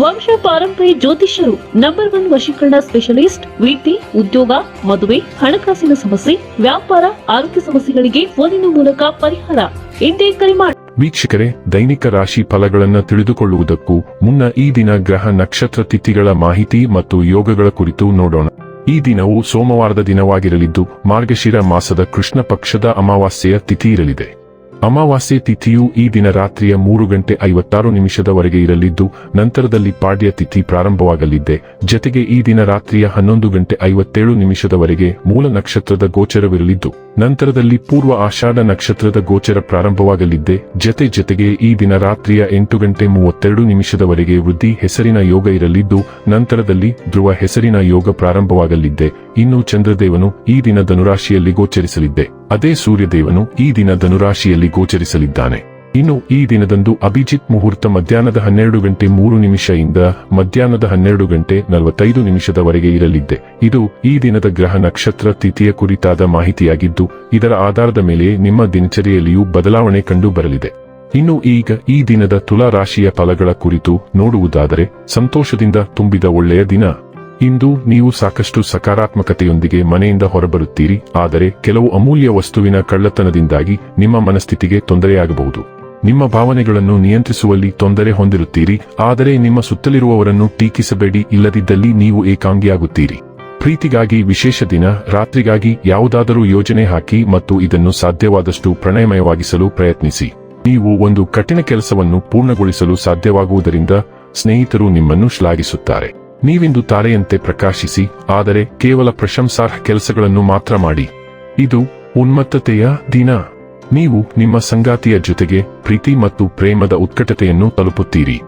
ವಂಶ ಪಾರಂಪರಿ ಜ್ಯೋತಿಷ್ಯರು ನಂಬರ್ ಒನ್ ವಶೀಕರಣ ಸ್ಪೆಷಲಿಸ್ಟ್ ವಿದ್ಯೆ ಉದ್ಯೋಗ, ಮದುವೆ, ಹಣಕಾಸಿನ ಸಮಸ್ಯೆ, ವ್ಯಾಪಾರ, ಆರೋಗ್ಯ ಸಮಸ್ಯೆಗಳಿಗೆ ಫೋನಿನ ಮೂಲಕ ಪರಿಹಾರ. ಎಂದೇ ಕರೆ ಮಾಡಿ ವೀಕ್ಷಕರೇ, ದೈನಿಕ ರಾಶಿ ಫಲಗಳನ್ನು ತಿಳಿದುಕೊಳ್ಳುವುದಕ್ಕೂ ಮುನ್ನ ಈ ದಿನ ಗ್ರಹ ನಕ್ಷತ್ರ ತಿಥಿಗಳ ಮಾಹಿತಿ ಮತ್ತು ಯೋಗಗಳ ಕುರಿತು ನೋಡೋಣ. ಈ ದಿನವು ಸೋಮವಾರದ ದಿನವಾಗಿರಲಿದ್ದು, ಮಾರ್ಗಶಿರ ಮಾಸದ ಕೃಷ್ಣ ಪಕ್ಷದ ಅಮಾವಾಸ್ಯೆಯ ತಿಥಿ ಇರಲಿದೆ. ಅಮಾವಾಸ್ಯೆ ತಿಥಿಯು ಈ ದಿನ ರಾತ್ರಿಯ ಮೂರು ಗಂಟೆ ಐವತ್ತಾರು ನಿಮಿಷದವರೆಗೆ ಇರಲಿದ್ದು, ನಂತರದಲ್ಲಿ ಪಾಡ್ಯ ತಿಥಿ ಪ್ರಾರಂಭವಾಗಲಿದ್ದೆ. ಜತೆಗೆ ಈ ದಿನ ರಾತ್ರಿಯ ಹನ್ನೊಂದು ಗಂಟೆ ಐವತ್ತೇಳು ನಿಮಿಷದವರೆಗೆ ಮೂಲ ನಕ್ಷತ್ರದ ಗೋಚರವಿರಲಿದ್ದು, ನಂತರದಲ್ಲಿ ಪೂರ್ವ ಆಷಾಢ ನಕ್ಷತ್ರದ ಗೋಚರ ಪ್ರಾರಂಭವಾಗಲಿದ್ದೆ. ಜತೆ ಜತೆಗೆ ಈ ದಿನ ರಾತ್ರಿಯ ಎಂಟು ಗಂಟೆ ಮೂವತ್ತೆರಡು ನಿಮಿಷದವರೆಗೆ ವೃದ್ಧಿ ಹೆಸರಿನ ಯೋಗ ಇರಲಿದ್ದು, ನಂತರದಲ್ಲಿ ಧ್ರುವ ಹೆಸರಿನ ಯೋಗ ಪ್ರಾರಂಭವಾಗಲಿದ್ದೆ. ಇನ್ನು ಚಂದ್ರದೇವನು ಈ ದಿನ ಧನುರಾಶಿಯಲ್ಲಿ ಗೋಚರಿಸಲಿದ್ದೆ. ಅದೇ ಸೂರ್ಯದೇವನು ಈ ದಿನ ಧನುರಾಶಿಯಲ್ಲಿ ಗೋಚರಿಸಲಿದ್ದಾನೆ. ಇನ್ನು ಈ ದಿನದಂದು ಅಭಿಜಿತ್ ಮುಹೂರ್ತ ಮಧ್ಯಾಹ್ನದ ಹನ್ನೆರಡು ಗಂಟೆ ಮೂರು ನಿಮಿಷದಿಂದ ಮಧ್ಯಾಹ್ನದ ಹನ್ನೆರಡು ಗಂಟೆ ನಲವತ್ತೈದು ನಿಮಿಷದವರೆಗೆ ಇರಲಿದ್ದೆ. ಇದು ಈ ದಿನದ ಗ್ರಹ ನಕ್ಷತ್ರ ತಿಥಿಯ ಕುರಿತಾದ ಮಾಹಿತಿಯಾಗಿದ್ದು, ಇದರ ಆಧಾರದ ಮೇಲೆ ನಿಮ್ಮ ದಿನಚರಿಯಲ್ಲಿಯೂ ಬದಲಾವಣೆ ಕಂಡು ಬರಲಿದೆ ಇನ್ನು ಈಗ ಈ ದಿನದ ತುಲಾ ರಾಶಿಯ ಫಲಗಳ ಕುರಿತು ನೋಡುವುದಾದರೆ, ಸಂತೋಷದಿಂದ ತುಂಬಿದ ಒಳ್ಳೆಯ ದಿನ. ಇಂದು ನೀವು ಸಾಕಷ್ಟು ಸಕಾರಾತ್ಮಕತೆಯೊಂದಿಗೆ ಮನೆಯಿಂದ ಹೊರಬರುತ್ತೀರಿ, ಆದರೆ ಕೆಲವು ಅಮೂಲ್ಯ ವಸ್ತುವಿನ ಕಳ್ಳತನದಿಂದಾಗಿ ನಿಮ್ಮ ಮನಸ್ಥಿತಿಗೆ ತೊಂದರೆಯಾಗಬಹುದು. ನಿಮ್ಮ ಭಾವನೆಗಳನ್ನು ನಿಯಂತ್ರಿಸುವಲ್ಲಿ ತೊಂದರೆ ಹೊಂದಿರುತ್ತೀರಿ, ಆದರೆ ನಿಮ್ಮ ಸುತ್ತಲಿರುವವರನ್ನು ಟೀಕಿಸಬೇಡಿ, ಇಲ್ಲದಿದ್ದಲ್ಲಿ ನೀವು ಏಕಾಂಗಿಯಾಗುತ್ತೀರಿ. ಪ್ರೀತಿಗಾಗಿ ವಿಶೇಷ ದಿನ, ರಾತ್ರಿಗಾಗಿ ಯಾವುದಾದರೂ ಯೋಜನೆ ಹಾಕಿ ಮತ್ತು ಇದನ್ನು ಸಾಧ್ಯವಾದಷ್ಟು ಪ್ರಣಯಮಯವಾಗಿಸಲು ಪ್ರಯತ್ನಿಸಿ. ನೀವು ಒಂದು ಕಠಿಣ ಕೆಲಸವನ್ನು ಪೂರ್ಣಗೊಳಿಸಲು ಸಾಧ್ಯವಾಗುವುದರಿಂದ ಸ್ನೇಹಿತರು ನಿಮ್ಮನ್ನು ಶ್ಲಾಘಿಸುತ್ತಾರೆ. ನೀವಿಂದು ತಾರೆಯಂತೆ ಪ್ರಕಾಶಿಸಿ, ಆದರೆ ಕೇವಲ ಪ್ರಶಂಸಾರ್ಹ ಕೆಲಸಗಳನ್ನು ಮಾತ್ರ ಮಾಡಿ. ಇದು ಉನ್ಮತ್ತತೆಯ ದಿನ. ನೀವು ನಿಮ್ಮ ಸಂಗಾತಿಯ ಜೊತೆಗೆ ಪ್ರೀತಿ ಮತ್ತು ಪ್ರೇಮದ ಉತ್ಕಟತೆಯನ್ನು ತಲುಪುತ್ತೀರಿ.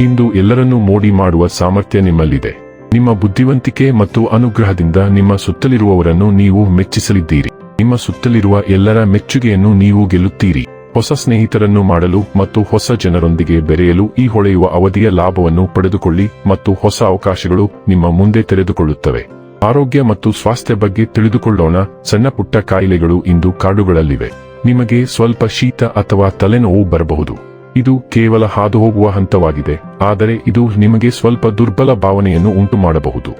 ಇಂದು ಎಲ್ಲರನ್ನೂ ಮೋಡಿ ಮಾಡುವ ಸಾಮರ್ಥ್ಯ ನಿಮ್ಮಲ್ಲಿದೆ. ನಿಮ್ಮ ಬುದ್ಧಿವಂತಿಕೆ ಮತ್ತು ಅನುಗ್ರಹದಿಂದ ನಿಮ್ಮ ಸುತ್ತಲಿರುವವರನ್ನು ನೀವು ಮೆಚ್ಚಿಸಲಿದ್ದೀರಿ. ನಿಮ್ಮ ಸುತ್ತಲಿರುವ ಎಲ್ಲರ ಮೆಚ್ಚುಗೆಯನ್ನು ನೀವು ಗೆಲ್ಲುತ್ತೀರಿ. ಹೊಸ ಸ್ನೇಹಿತರನ್ನು ಮಾಡಲು ಮತ್ತು ಹೊಸ ಜನರೊಂದಿಗೆ ಬೆರೆಯಲು ಈ ಹೊಳೆಯುವ ಅವಧಿಯ ಲಾಭವನ್ನು ಪಡೆದುಕೊಳ್ಳಿ ಮತ್ತು ಹೊಸ ಅವಕಾಶಗಳು ನಿಮ್ಮ ಮುಂದೆ ತೆರೆದುಕೊಳ್ಳುತ್ತವೆ. ಆರೋಗ್ಯ ಮತ್ತು ಸ್ವಾಸ್ಥ್ಯ ಬಗ್ಗೆ ತಿಳಿದುಕೊಳ್ಳೋಣ. ಸಣ್ಣ ಪುಟ್ಟ ಕಾಯಿಲೆಗಳು ಇಂದು ಕಾಡುಗಳಲ್ಲಿವೆ. ನಿಮಗೆ ಸ್ವಲ್ಪ ಶೀತ ಅಥವಾ ತಲೆನೋವು ಬರಬಹುದು. ಇದು ಕೇವಲ ಹಾದುಹೋಗುವ ಹಂತವಾಗಿದೆ, ಆದರೆ ಇದು ನಿಮಗೆ ಸ್ವಲ್ಪ ದುರ್ಬಲ ಭಾವನೆಯನ್ನು ಉಂಟು ಮಾಡಬಹುದು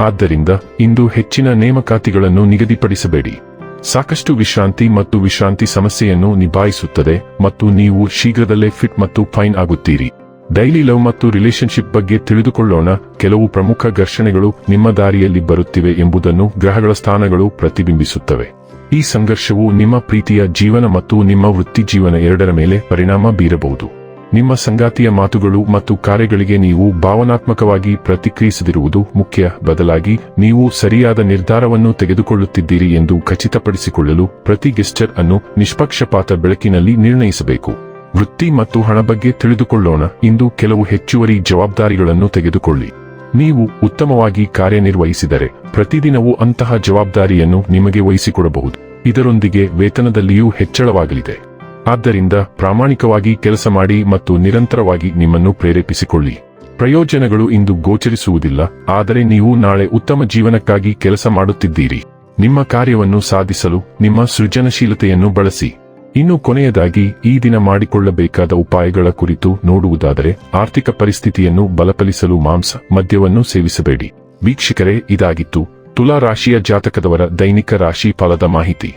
ಆದ್ದರಿಂದ ಇಂದು ಹೆಚ್ಚಿನ ನೇಮಕಾತಿಗಳನ್ನು ನಿಗದಿಪಡಿಸಬೇಡಿ. ಸಾಕಷ್ಟು ವಿಶ್ರಾಂತಿ ಮತ್ತು ವಿಶ್ರಾಂತಿ ಸಮಸ್ಯೆಯನ್ನು ನಿಭಾಯಿಸುತ್ತದೆ ಮತ್ತು ನೀವು ಶೀಘ್ರದಲ್ಲೇ ಫಿಟ್ ಮತ್ತು ಫೈನ್ ಆಗುತ್ತೀರಿ. ಡೈಲಿ ಲವ್ ಮತ್ತು ರಿಲೇಶನ್ಶಿಪ್ ಬಗ್ಗೆ ತಿಳಿದುಕೊಳ್ಳೋಣ. ಕೆಲವು ಪ್ರಮುಖ ಘರ್ಷಣೆಗಳು ನಿಮ್ಮ ದಾರಿಯಲ್ಲಿ ಬರುತ್ತಿವೆ ಎಂಬುದನ್ನು ಗ್ರಹಗಳ ಸ್ಥಾನಗಳು ಪ್ರತಿಬಿಂಬಿಸುತ್ತವೆ. ಈ ಸಂಘರ್ಷವು ನಿಮ್ಮ ಪ್ರೀತಿಯ ಜೀವನ ಮತ್ತು ನಿಮ್ಮ ವೃತ್ತಿ ಜೀವನ ಎರಡರ ಮೇಲೆ ಪರಿಣಾಮ ಬೀರಬಹುದು. ನಿಮ್ಮ ಸಂಗಾತಿಯ ಮಾತುಗಳು ಮತ್ತು ಕಾರ್ಯಗಳಿಗೆ ನೀವು ಭಾವನಾತ್ಮಕವಾಗಿ ಪ್ರತಿಕ್ರಿಯಿಸದಿರುವುದು ಮುಖ್ಯ. ಬದಲಾಗಿ, ನೀವು ಸರಿಯಾದ ನಿರ್ಧಾರವನ್ನು ತೆಗೆದುಕೊಳ್ಳುತ್ತಿದ್ದೀರಿ ಎಂದು ಖಚಿತಪಡಿಸಿಕೊಳ್ಳಲು ಪ್ರತಿ ಗೆಸ್ಟರ್ ಅನ್ನು ನಿಷ್ಪಕ್ಷಪಾತ ಬೆಳಕಿನಲ್ಲಿ ನಿರ್ಣಯಿಸಬೇಕು. ವೃತ್ತಿ ಮತ್ತು ಹಣ ಬಗ್ಗೆ ತಿಳಿದುಕೊಳ್ಳೋಣ. ಇಂದು ಕೆಲವು ಹೆಚ್ಚುವರಿ ಜವಾಬ್ದಾರಿಗಳನ್ನು ತೆಗೆದುಕೊಳ್ಳಿ. ನೀವು ಉತ್ತಮವಾಗಿ ಕಾರ್ಯನಿರ್ವಹಿಸಿದರೆ ಪ್ರತಿದಿನವೂ ಅಂತಹ ಜವಾಬ್ದಾರಿಯನ್ನು ನಿಮಗೆ ವಹಿಸಿಕೊಡಬಹುದು. ಇದರೊಂದಿಗೆ ವೇತನದಲ್ಲಿಯೂ ಹೆಚ್ಚಳವಾಗಲಿದೆ. ಆದ್ದರಿಂದ ಪ್ರಾಮಾಣಿಕವಾಗಿ ಕೆಲಸ ಮಾಡಿ ಮತ್ತು ನಿರಂತರವಾಗಿ ನಿಮ್ಮನ್ನು ಪ್ರೇರೇಪಿಸಿಕೊಳ್ಳಿ. ಪ್ರಯೋಜನಗಳು ಇಂದು ಗೋಚರಿಸುವುದಿಲ್ಲ, ಆದರೆ ನೀವು ನಾಳೆ ಉತ್ತಮ ಜೀವನಕ್ಕಾಗಿ ಕೆಲಸ ಮಾಡುತ್ತಿದ್ದೀರಿ. ನಿಮ್ಮ ಕಾರ್ಯವನ್ನು ಸಾಧಿಸಲು, ನಿಮ್ಮ ಸೃಜನಶೀಲತೆಯನ್ನು ಬಳಸಿ. ಇನ್ನು ಕೊನೆಯದಾಗಿ, ಈ ದಿನ ಮಾಡಿಕೊಳ್ಳಬೇಕಾದ ಉಪಾಯಗಳ ಕುರಿತು ನೋಡುವುದಾದರೆ, ಆರ್ಥಿಕ ಪರಿಸ್ಥಿತಿಯನ್ನು ಬಲಪಡಿಸಲು ಮಾಂಸ ಮದ್ಯವನ್ನು ಸೇವಿಸಬೇಡಿ. ವೀಕ್ಷಕರೇ, ಇದಾಗಿತ್ತು. ತುಲಾ ರಾಶಿಯ ಜಾತಕದವರ ದೈನಿಕ ರಾಶಿ ಫಲದ ಮಾಹಿತಿ.